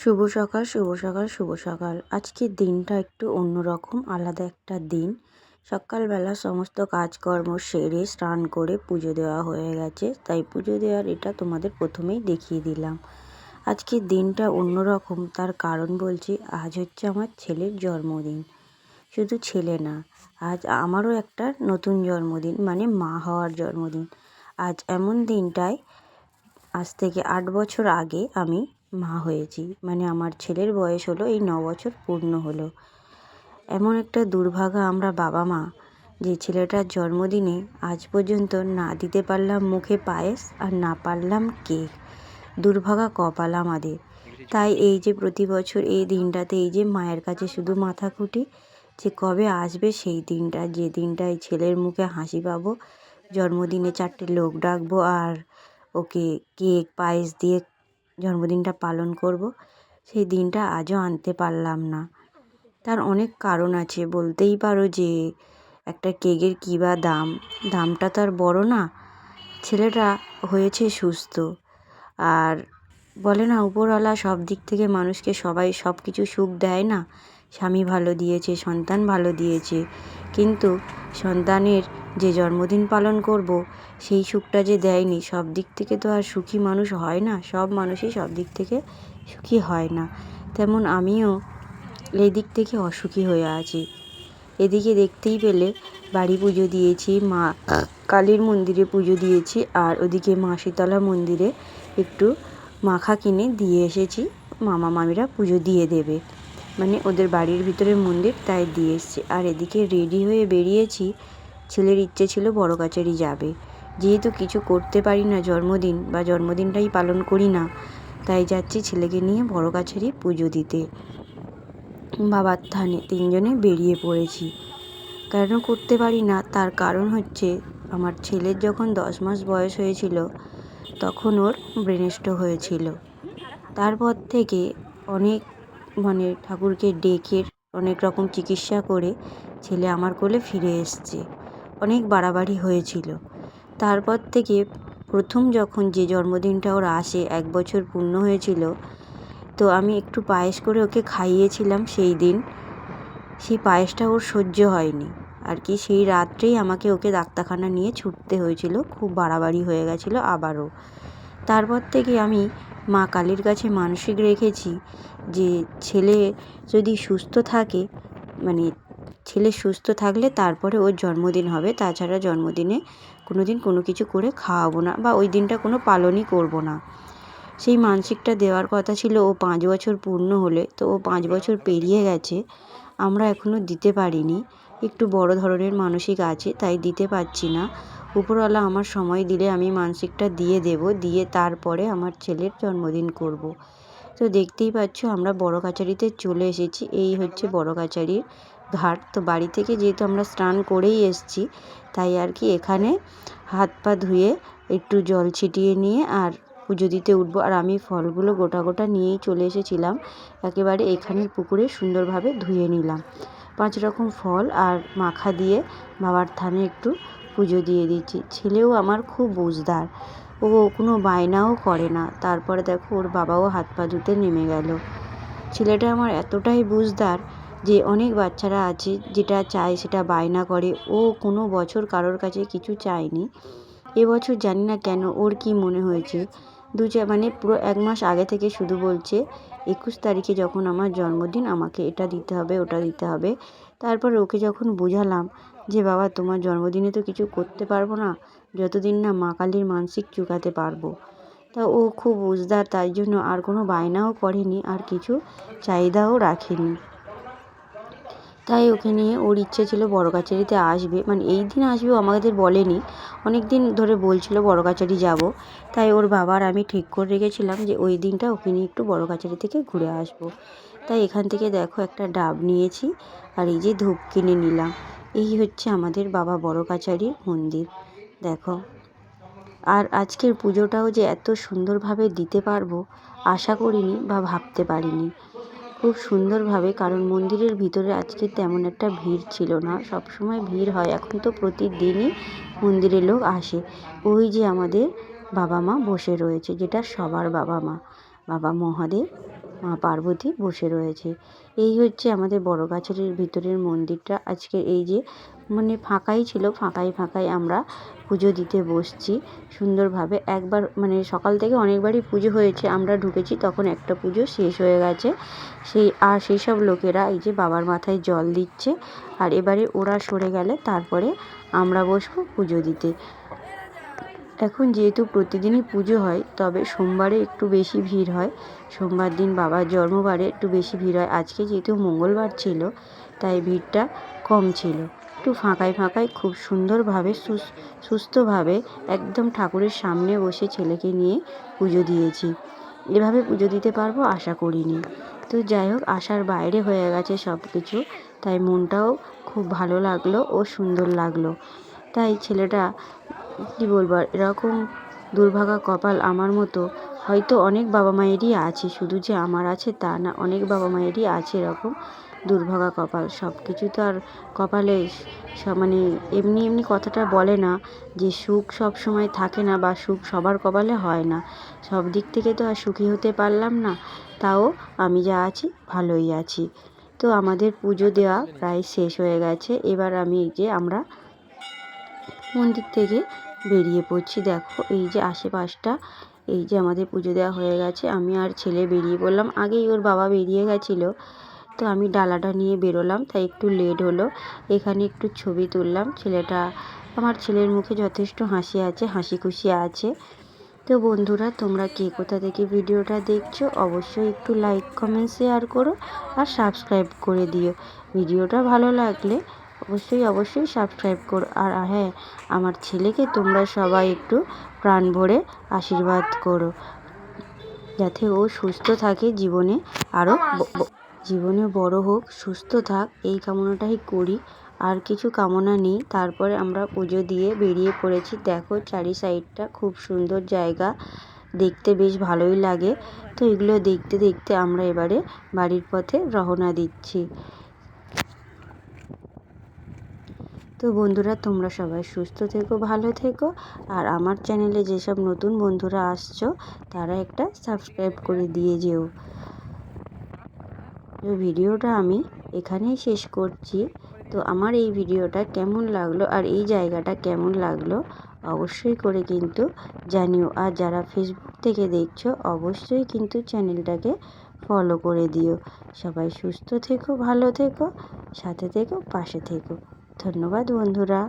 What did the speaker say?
শুভ সকাল শুভ সকাল শুভ সকাল। আজকের দিনটা একটু অন্যরকম, আলাদা একটা দিন। সকালবেলা সমস্ত কাজকর্ম সেরে স্নান করে পুজো দেওয়া হয়ে গেছে, তাই পুজো দেওয়ার এটা তোমাদের প্রথমেই দেখিয়ে দিলাম। আজকের দিনটা অন্যরকম, তার কারণ বলছি, আজ হচ্ছে আমার ছেলের জন্মদিন। শুধু ছেলে না, আজ আমারও একটা নতুন জন্মদিন মানে মা হওয়ার জন্মদিন। আজ এমন দিনটায়, আজ থেকে আট বছর আগে আমি মা হয়েছি। মানে আমার ছেলের বয়স হলো, এই ন বছর পূর্ণ হলো। এমন একটা দুর্ভাগা আমরা বাবা মা, যে ছেলেটার জন্মদিনে আজ পর্যন্ত না দিতে পারলাম মুখে পায়েস আর না পারলাম কেক। দুর্ভাগা কপাল আমাদের। তাই এই যে প্রতি বছর এই দিনটাতে, এই যে মায়ের কাছে শুধু মাথা খুঁটি, যে কবে আসবে সেই দিনটা, যে দিনটায় ছেলের মুখে হাসি পাবো, জন্মদিনে চারটে লোক ডাকবো আর ওকে কেক, পায়েস দিয়ে জন্মদিনটা পালন করব, সেই দিনটা আজও আনতে পারলাম না। তার অনেক কারণ আছে, বলতেই পারো যে একটা কেকের কী বা দাম। দামটা তো আর বড় না, ছেলেটা হয়েছে সুস্থ। আর বলে না, উপরওয়ালা সব দিক থেকে মানুষকে সবাই সব কিছু সুখ দেয় না? স্বামী ভালো দিয়েছে, সন্তান ভালো দিয়েছে। কিন্তু সন্তানের যে জন্মদিন পালন করব, সেই সুখটা যে দেয়নি, সব দিক থেকে তো আর সুখী মানুষ হয় না। সব মানুষই সব দিক থেকে সুখী হয় না। তেমন আমিও এই দিক থেকে অসুখী হয়ে আছি। এদিকে দেখতেই পেলে বাড়ি পুজো দিয়েছি, মা কালীর মন্দিরে পুজো দিয়েছি, আর ওদিকে মা শীতলা মন্দিরে একটু মাখা কিনে দিয়ে এসেছি। মামা, মামিরা পুজো দিয়ে দেবে। মানে ওদের বাড়ির ভিতরে মন্দির, তাই দিয়ে এসছে। আর এদিকে রেডি হয়ে বেরিয়েছি, ছেলের ইচ্ছে ছিল বড় কাছারি যাবে। যেহেতু কিছু করতে পারি না জন্মদিন, বা জন্মদিনটাই পালন করি না, তাই যাচ্ছি ছেলেকে নিয়ে বড় কাছারি পুজো দিতে। বাবার থানে তিনজনে বেরিয়ে পড়েছি। কেন করতে পারি না? তার কারণ হচ্ছে, আমার ছেলের যখন দশ মাস বয়স হয়েছিল, তখন ওর ব্রেন স্ট্রোক হয়েছিল। তারপর থেকে অনেক মানে ঠাকুরকে ডেকে অনেক রকম চিকিৎসা করে ছেলে আমার কোলে ফিরে এসছে। অনেক বাড়াবাড়ি হয়েছিল। তারপর থেকে প্রথম যখন যে জন্মদিনটা ওর আসে, এক বছর পূর্ণ হয়েছিল, তো আমি একটু পায়েস করে ওকে খাইয়েছিলাম সেই দিন। সেই পায়েসটা ওর সহ্য হয়নি। আর কি সেই রাত্রেই আমাকে ওকে ডাক্তারখানা নিয়ে ছুটতে হয়েছিল। খুব বাড়াবাড়ি হয়ে গেছিল আবারও। তারপর থেকে আমি মা কালীর কাছে মানসিক রেখেছি যে ছেলে যদি সুস্থ থাকে মানে ছেলে সুস্থ থাকলে তারপরে ওর জন্মদিন হবে। তাছাড়া জন্মদিনে কোনো দিন কোনো কিছু করে খাওয়াবো না বা ওই দিনটা কোনো পালনই করব না। সেই মানসিকটা দেওয়ার কথা ছিল, ও পাঁচ বছর পূর্ণ হলে তো ও পাঁচ বছর পেরিয়ে গেছে, আমরা এখনও দিতে পারিনি। একটু বড় ধরনের মানসিক আছে, তাই দিতে পারছি না। উপরওয়ালা আমার সময় দিলে আমি মানসিকটা দিয়ে দেবো, দিয়ে তারপরে আমার ছেলের জন্মদিন করব। তো দেখতেই পাচ্ছ আমরা বড় কাছারিতে চলে এসেছি, এই হচ্ছে বড় কাছারির ঘাট। তো বাড়ি থেকে যেহেতু আমরা স্নান করেই এসছি, তাই আর কি এখানে হাত পা ধুয়ে একটু জল ছিটিয়ে নিয়ে আর পুজো দিতে উঠবো। আর আমি ফলগুলো গোটা গোটা নিয়েই চলে এসেছিলাম, একেবারে এখানের পুকুরে সুন্দরভাবে ধুয়ে নিলাম। পাঁচ রকম ফল আর মাখা দিয়ে বাবার থানে একটু পুজো দিয়ে দিচ্ছি। ছেলেও আমার খুব বুঝদার। ও কোনো বায়নাও করে না। তারপরে দেখো ওর বাবাও হাত পা ধুতে নেমে গেল। ছেলেটা আমার এতটাই বুঝদার যে অনেক বাচ্চারা আছে যেটা চায় সেটা বায়না করে। ও কোনো বছর কারোর কাছে কিছু চায়নি। এবছর জানি না কেন ওর কি মনে হয়েছে। দু মানে পুরো এক মাস আগে থেকে শুধু বলছে, একুশ তারিখে যখন আমার জন্মদিন আমাকে এটা দিতে হবে, ওটা দিতে হবে। তারপর ওকে যখন বোঝালাম যে বাবা, তোমার জন্মদিনে তো কিছু করতে পারব না, যতদিন না মা কালীর মানসিক চুকাতে পারব। তা ও খুব উজদার, তাই জন্য আর কোনো বায়নাও করেনি, আর কিছু চাহিদাও রাখেনি। তাই ওকে নিয়ে ওর ইচ্ছে ছিল বড় কাছারিতে আসবে। মানে এই দিন আসবে আমাদের বলেনি। অনেক দিন ধরে বলছিল বড় কাছারি যাব। তাই ওর বাবার আমি ঠিক করে রেখেছিলাম যে ওই দিনটা ওকে নিয়ে একটু বড় কাছারি থেকে ঘুরে আসব। তাই এখান থেকে দেখো একটা ডাব নিয়েছি, আর এই যে ধূপ কিনে নিলাম। এই হচ্ছে আমাদের বাবা বড় কাছারির মন্দির, দেখো। আর আজকের পুজোটাও যে এত সুন্দরভাবে দিতে পারব, আশা করিনি বা ভাবতে পারিনি। খুব সুন্দরভাবে, কারণ মন্দিরের ভিতরে আজকে তেমন একটা ভিড় ছিল না সব সময় ভিড় হয়, এখন তো প্রতিদিনই মন্দিরে লোক আসে। ওই যে আমাদের বাবা মা বসে রয়েছে, যেটা সবার বাবা মা, বাবা মহাদেব মা পার্বতী বসে রয়েছে। এই হচ্ছে আমাদের বড় গাছের ভিতরের মন্দিরটা। আজকে এই যে মানে ফাঁকাই ছিল, ফাঁকাই ফাঁকাই আমরা পুজো দিতে বসছি সুন্দরভাবে। একবার মানে সকাল থেকে অনেকবারই পুজো হয়েছে, আমরা ঢুকেছি, তখন একটা পুজো শেষ হয়ে গেছে। সেই, আর সেই সব লোকেরা এই যে বাবার মাথায় জল দিচ্ছে, আর এবারে ওরা সরে গেলে তারপরে আমরা বসবো পুজো দিতে। এখন যেহেতু প্রতিদিনই পুজো হয়, তবে সোমবারে একটু বেশি ভিড় হয়। সোমবার দিন বাবার জন্মবারে একটু বেশি ভিড় হয়। আজকে যেহেতু মঙ্গলবার ছিল, তাই ভিড়টা কম ছিল। একটু ফাঁকায় ফাঁকায় খুব সুন্দরভাবে সুস্থভাবে একদম ঠাকুরের সামনে বসে ছেলেকে নিয়ে পুজো দিয়েছি। এভাবে পুজো দিতে পারব আশা করিনি। তো যাই হোক, আশার বাইরে হয়ে গেছে সব কিছু তাই মনটাও খুব ভালো লাগল ও সুন্দর লাগল। তাই ছেলেটা কী বলব আর এরকম দুর্ভাগা কপাল আমার মতো হয়তো অনেক বাবা মায়েরই আছে, শুধু যে আমার আছে তা না, অনেক বাবা মায়েরই আছে এরকম দুর্ভাগা কপাল। সব কিছু তো আর কপালে মানে এমনি এমনি কথাটা বলে না যে সুখ সব সময় থাকে না বা সুখ সবার কপালে হয় না। সব দিক থেকে তো আর সুখী হতে পারলাম না, তাও আমি যা আছি ভালোই আছি। তো আমাদের পুজো দেওয়া প্রায় শেষ হয়ে গেছে, এবার আমি যে আমরা মন্দির থেকে বেরিয়ে পড়ছি। দেখো, এই যে আশেপাশটা, এই যে আমাদের পুজো দেওয়া হয়ে গেছে। আমি আর ছেলে বেরিয়ে পড়লাম। আগেই ওর বাবা বেরিয়ে গেছিল। তো আমি ডালাটা নিয়ে বেরোলাম, তাই একটু লেট হলো। এখানে একটু ছবি তুললাম। ছেলেটা, আমার ছেলের মুখে যথেষ্ট হাসি আছে, হাসি খুশি আছে। তো বন্ধুরা, তোমরা কে কোথা থেকে ভিডিওটা দেখছ, অবশ্যই একটু লাইক কমেন্ট শেয়ার করো আর সাবস্ক্রাইব করে দিও। ভিডিওটা ভালো লাগলে অবশ্যই অবশ্যই সাবস্ক্রাইব করো। আর হ্যাঁ আমার ছেলেকে তোমরা সবাই একটু প্রাণ ভরে আশীর্বাদ করো। যাতে ও সুস্থ থাকে জীবনে আরও জীবনে বড় হোক, সুস্থ থাক, এই কামনাটাই করি। আর কিছু কামনা নেই। তারপরে আমরা পুজো দিয়ে বেরিয়ে পড়েছি। দেখো চারি সাইডটা খুব সুন্দর জায়গা। দেখতে বেশ ভালোই লাগে। তো এগুলো দেখতে দেখতে আমরা এবারে বাড়ির পথে রওনা দিচ্ছি। তো বন্ধুরা, তোমরা সবাই সুস্থ থেকো, ভালো থেকো। আর আমার চ্যানেলে যেসব নতুন বন্ধুরা আসছো, তারা একটা সাবস্ক্রাইব করে দিয়ে যেও। তো ভিডিওটা আমি এখানেই শেষ করছি। তো আমার এই ভিডিওটা কেমন লাগল আর এই জায়গাটা কেমন লাগল, অবশ্যই করে কিন্তু জানিও। আর যারা ফেসবুক থেকে দেখছ, অবশ্যই কিন্তু চ্যানেলটাকে ফলো করে দিও। সবাই সুস্থ থেকো, ভালো থেকো, সাথে থেকো, পাশে থেকো। ধন্যবাদ বন্ধুরা।